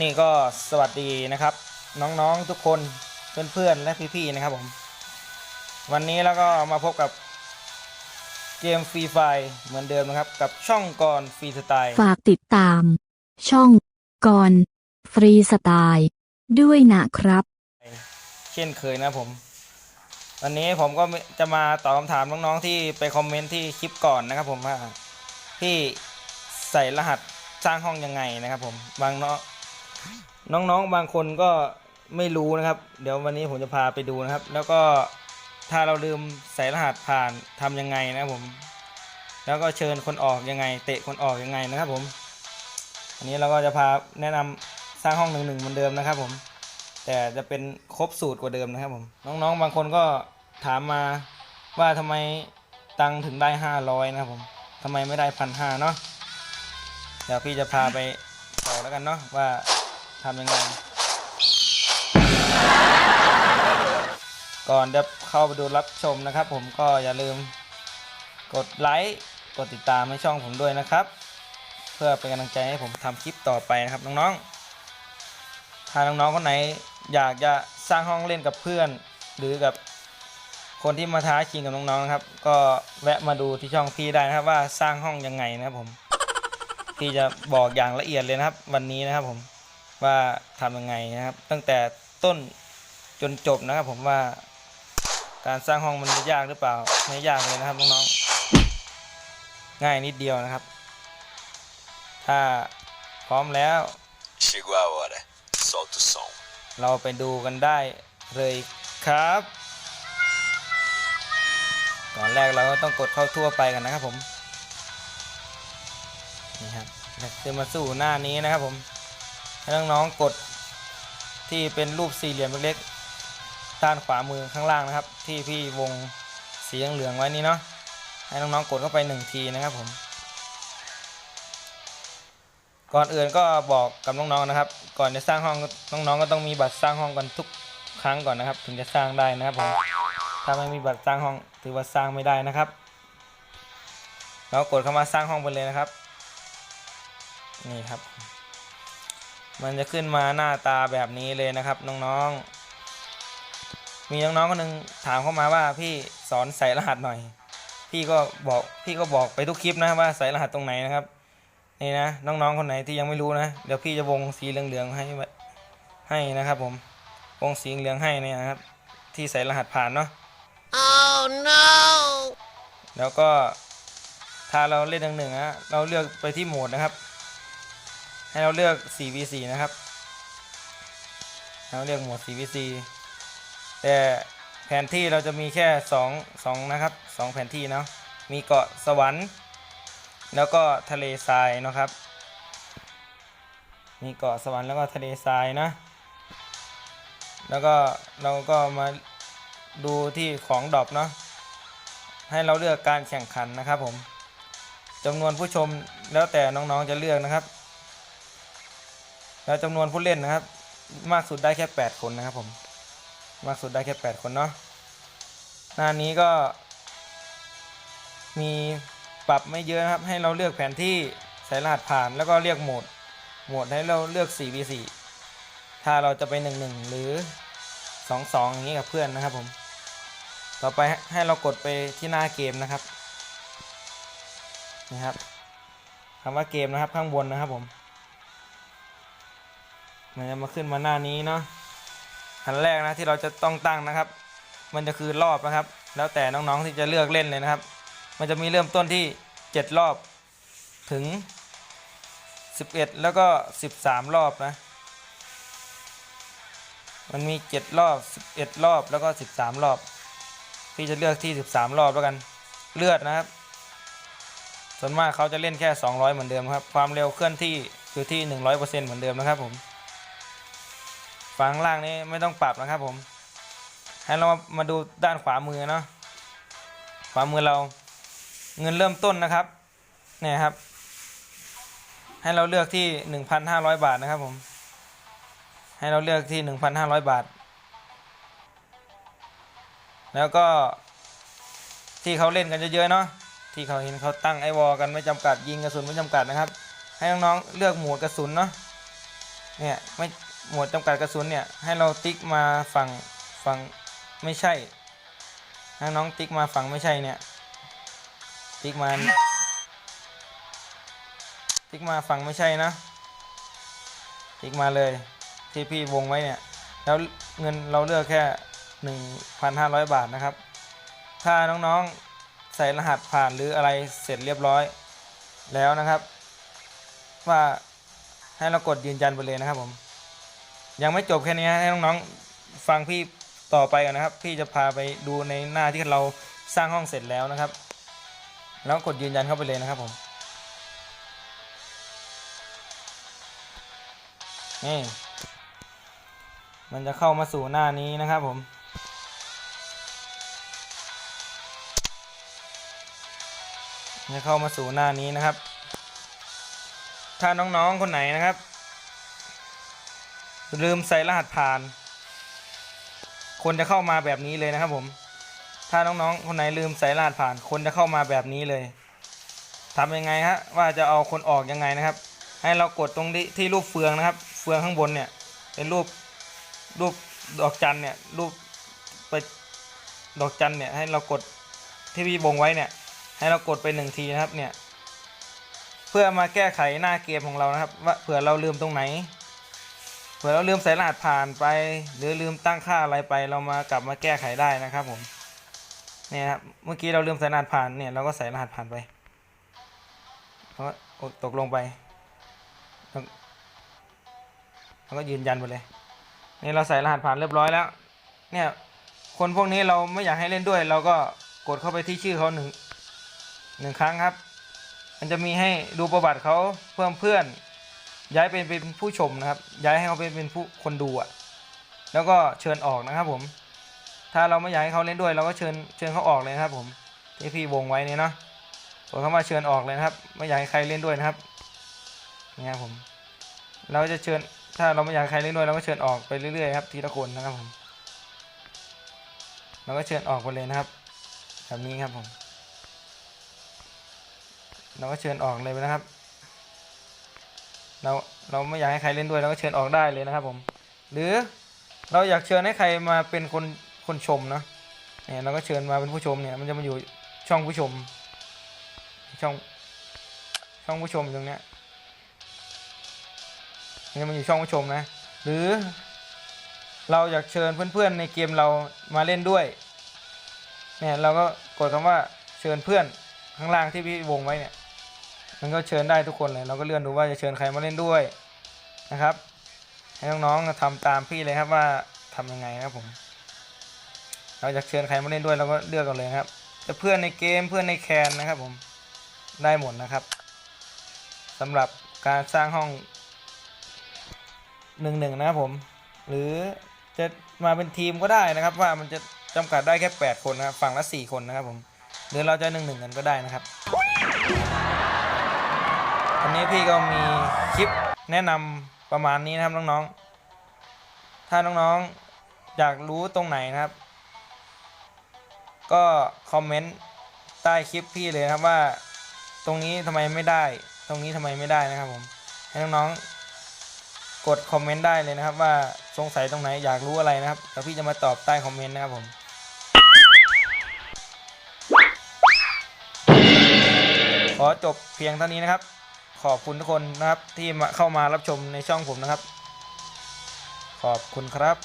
นี่ก็สวัสดีนะครับ น้องๆทุกคนเพื่อนๆและพี่ๆนะครับผม วันนี้แล้วก็มาพบกับเกมฟรีไฟเหมือนเดิมนะครับ กับช่องกรฟรีสไตล์ฝากติดตาม ช่องก่อนฟรีสไตล์ด้วยนะครับ เช่นเคยนะครับผม วันนี้ผมก็จะมาตอบคำถามน้องๆที่ไปคอมเมนต์ที่คลิปก่อนนะครับผมว่าพี่ใส่รหัสสร้างห้องยังไงนะครับผมบางน้อง น้องๆบางคนก็ไม่รู้นะครับ เดี๋ยววันนี้ผมจะพาไปดูนะครับ แล้วก็ถ้าเราลืมใส่รหัสผ่านทำยังไงนะครับผม แล้วก็เชิญคนออกยังไง เตะคนออกยังไงนะครับผมอันนี้เราก็จะพาแนะนำสร้างห้องหนึ่งหนึ่งเหมือนเดิมนะครับ ผม แต่จะเป็นครบสูตรกว่าเดิมนะครับผม น้องๆบางคนก็ถามมาว่าทำไมตังถึงได้ห้าร้อยนะครับผมทำไมไม่ได้พันห้าเนาะเดี๋ยวพี่จะพาไปต่อแล้วกันเนาะว่า ทำยังไง ก่อนจะเข้าไปดูรับชมนะครับ ผมก็อย่าลืมกดไลค์กดติดตามให้ช่องผมด้วยนะครับ เพื่อเป็นกำลังใจให้ผมทำคลิปต่อไปนะครับน้องๆ ถ้าน้องๆคนไหนอยากจะสร้างห้องเล่นกับเพื่อน หรือกับคนที่มาท้าชิงกับน้องๆนะครับ ก็แวะมาดูที่ช่องพี่ได้นะครับว่าสร้างห้องยังไงนะครับผม พี่จะบอกอย่างละเอียดเลยนะครับ วันนี้นะครับผม ว่าทำยังไงนะครับ ตั้งแต่ต้นจนจบนะครับผมว่าการสร้างห้องมันจะยากหรือเปล่าไม่ยากเลยนะครับน้องๆง่ายนิดเดียวนะครับ ถ้าพร้อมแล้ว Chegou a hora. Solta o som. เราไปดูกันได้เลยครับก่อนแรกเราก็ต้องกดเข้าทั่วไปกันนะครับผมนี่ครับแล้วจะมาสู่หน้านี้นะครับผม ให้น้องๆกดที่เป็นรูปสี่เหลี่ยมเล็กๆด้านขวามือข้างล่างนะครับ ที่พี่วงสีเหลืองไว้นี่เนาะให้น้องๆกดเข้าไปหนึ่งทีนะครับผม ก่อนอื่นก็บอกกับน้องๆนะครับ ก่อนจะสร้างห้องน้องๆก็ต้องมีบัตรสร้างห้องกันทุกครั้งก่อนนะครับ ถึงจะสร้างได้นะครับผมถ้าไม่มีบัตรสร้างห้องถือว่าสร้างไม่ได้นะครับ เรากดเข้ามาสร้างห้องไปเลยนะครับ นี่ครับ มันจะขึ้นมาหน้าตาแบบนี้เลยนะครับน้องๆ มีน้องๆคนหนึ่งถามเข้ามาว่าพี่สอนใส่รหัสหน่อย พี่ก็บอกพี่ก็บอกไปทุกคลิปนะว่าใส่รหัสตรงไหนนะครับนี่นะน้องๆคนไหนที่ยังไม่รู้นะเดี๋ยวพี่จะวงสีเหลืองๆให้ไว้ให้นะครับผมวงสีเหลืองให้เนี่ยนะครับ ที่ใส่รหัสผ่านเนาะ Oh no! แล้วก็ถ้าเราเล่นหนึ่งๆนะเราเลือกไปที่โหมดนะครับ ให้เราเลือก 4v4 นะครับเราเลือกหมวด 4v4 แต่แผนที่เราจะมีแค่ 2 2 นะครับ 2 แผนที่เนาะ มีเกาะสวรรค์ แล้วก็ทะเลทรายนะครับ มีเกาะสวรรค์แล้วก็ทะเลทรายนะ แล้วก็เราก็มาดูที่ของดรอปเนาะ ให้เราเลือกการแข่งขันนะครับผมจำนวนผู้ชมแล้วแต่น้องๆจะเลือกนะครับ แล้วจำนวนผู้เล่นนะครับ มากสุดได้แค่ 8 คนนะครับผม มากสุดได้แค่ 8 คนเนาะหน้านี้ก็ มีปรับไม่เยอะนะครับ ให้เราเลือกแผนที่ใส่รหัสผ่านแล้วก็เรียกโหมด โหมดให้เราเลือก 4v4 ถ้าเราจะไป 1-1 หรือ 2-2 อย่างนี้กับเพื่อนนะครับผม ต่อไปให้เรากดไปที่หน้าเกมนะครับ นะครับคำว่าเกมนะครับข้างบนนะครับผม มันจะมาขึ้นมาหน้านี้เนาะขั้นแรกนะที่เราจะต้องตั้งนะครับ มันจะคือรอบนะครับ แล้วแต่น้องๆที่จะเลือกเล่นเลยนะครับ มันจะมีเริ่มต้นที่ 7 รอบถึง 11 แล้วก็ 13 รอบนะ มันมี 7 รอบ 11 รอบแล้วก็ 13 รอบ พี่จะเลือกที่ 13 รอบแล้วกัน เลือดนะครับส่วนมากเขาจะเล่นแค่ 200 เหมือนเดิมครับ ความเร็วเคลื่อนที่อยู่ที่ 100%เหมือนเดิมนะครับผม ฝั่งล่างนี้ไม่ต้องปรับนะครับผม ให้เรามามาดูด้านขวามือเนาะขวามือเราเงินเริ่มต้นนะครับ เนี่ยครับ ให้เราเลือกที่ 1,500 บาทนะครับผม ให้เราเลือกที่ 1,500 บาท แล้วก็ที่เขาเล่นกันเยอะๆเนาะที่เขาเห็นเขาตั้งไอวอลกันไม่จำกัดยิงกระสุนไม่จำกัดนะครับ ให้น้องๆเลือกหมวดกระสุนเนาะเนี่ยไม่ หมวดจำกัดกระสุนเนี่ยให้เราติ๊กมาฝั่งฝั่งไม่ใช่ให้น้องติ๊กมาฝั่งไม่ใช่เนี่ย ติ๊กมา ติ๊กมาฝั่งไม่ใช่นะ ติ๊กมาเลยที่พี่วงไว้เนี่ย แล้วเงินเราเลือกแค่ 1,500 บาทนะครับ ถ้าน้องๆใส่รหัสผ่านหรืออะไรเสร็จเรียบร้อยแล้วนะครับ ว่าให้เรากดยืนยันไปเลยนะครับผม ยังไม่จบแค่นี้นะให้น้องๆฟังพี่ต่อไปกันนะครับ พี่จะพาไปดูในหน้าที่เราสร้างห้องเสร็จแล้วนะครับ แล้วกดยืนยันเข้าไปเลยนะครับผมนี่มันจะเข้ามาสู่หน้านี้นะครับผม จะเข้ามาสู่หน้านี้นะครับ ถ้าน้องๆคนไหนนะครับ ลืมใส่รหัสผ่าน คนจะเข้ามาแบบนี้เลยนะครับผม ถ้าน้องๆ คนไหนลืมใส่รหัสผ่าน คนจะเข้ามาแบบนี้เลยทำยังไงฮะว่าจะเอาคนออกยังไงนะครับ ให้เรากดตรงที่ที่รูปเฟืองนะครับ เฟืองข้างบนเนี่ย เป็นรูปรูปดอกจันเนี่ยรูปไปดอกจันเนี่ยให้เรากดที่พี่บงไว้เนี่ย ให้เรากดไปหนึ่งทีนะครับเนี่ย เพื่อมาแก้ไขหน้าเกมของเรานะครับ ว่าเผื่อเราลืมตรงไหน ผื่อเราลืมใส่รหัสผ่านไป หรือลืมตั้งค่าอะไรไป เรามากลับมาแก้ไขได้นะครับผมเนี่ยครับเมื่อกี้เราลืมใส่รหัสผ่านเนี่ยเราก็ใส่รหัสผ่านไปแล้วก็กดตกลงไปแล้วก็ยืนยันไปเลยนี่เราใส่รหัสผ่านเรียบร้อยแล้ว เนี่ยคนพวกนี้เราไม่อยากให้เล่นด้วย เราก็กดเข้าไปที่ชื่อเขาหนึ่งหนึ่งครั้งครับ มันจะมีให้ดูประวัติเขาเพิ่มเพื่อน ย้ายเป็นเป็นผู้ชมนะครับ ย้ายให้เขาเป็นเป็นผู้คนดูอะแล้วก็เชิญออกนะครับผม ถ้าเราไม่อยากให้เขาเล่นด้วย เราก็เชิญเชิญเขาออกเลยนะครับ ผมที่พี่วงไว้เนี่ยเนาะกดเข้ามาเชิญออกเลยนะครับ ไม่อยากให้ใครเล่นด้วยนะครับนี่ครับผม เราจะเชิญถ้าเราไม่อยากให้ใครเล่นด้วยเราก็เชิญออกไปเรื่อยๆครับทีละคนนะครับผมเราก็เชิญออกไปเลยนะครับแบบนี้ครับผม เราก็เชิญออกเลยนะครับ เราเราไม่อยากให้ใครเล่นด้วยเราก็เชิญออกได้เลยนะครับผม หรือเราอยากเชิญให้ใครมาเป็นคนคนชมเนาะเนี่ยเราก็เชิญมาเป็นผู้ชมเนี่ยมันจะมาอยู่ช่องผู้ชม ช่องช่องผู้ชมตรงเนี้ยมันจะมาอยู่ช่องผู้ชมนะ หรือ เราอยากเชิญเพื่อนๆในเกมเรามาเล่นด้วยเนี่ยเราก็กดคำว่าเชิญเพื่อนข้างล่างที่พี่วงไว้เนี่ย มันก็เชิญได้ทุกคนเลย เราก็เลื่อนดูว่าจะเชิญใครมาเล่นด้วยนะครับ ให้น้องๆทำตามพี่เลยครับว่าทำยังไงครับผม เราอยากเชิญใครมาเล่นด้วยเราก็เลือกกันเลยครับ จะเพื่อนในเกมเพื่อนในแคนนะครับผมได้หมดนะครับสำหรับการสร้างห้องหนึ่งหนึ่งนะครับผม หรือจะมาเป็นทีมก็ได้นะครับ ว่ามันจะจำกัดได้แค่ 8 คนนะครับฝั่งละ 4 คนนะครับผมหรือเราจะหนึ่งหนึ่งกันก็ได้นะครับ วันนี้พี่ก็มีคลิปแนะนำประมาณนี้นะครับน้องๆ ถ้าน้องๆ อยากรู้ตรงไหนนะครับ ก็คอมเมนต์ใต้คลิปพี่เลยนะครับว่า ตรงนี้ทำไมไม่ได้ ตรงนี้ทำไมไม่ได้นะครับผมให้น้องๆ กดคอมเมนต์ได้เลยนะครับว่าสงสัยตรงไหนอยากรู้อะไรนะครับแล้วพี่จะมาตอบใต้คอมเมนต์นะครับผมขอจบเพียงเท่านี้นะครับ ขอบคุณทุกคนนะครับที่มาเข้ามารับชมในช่องผมนะครับ ขอบคุณครับ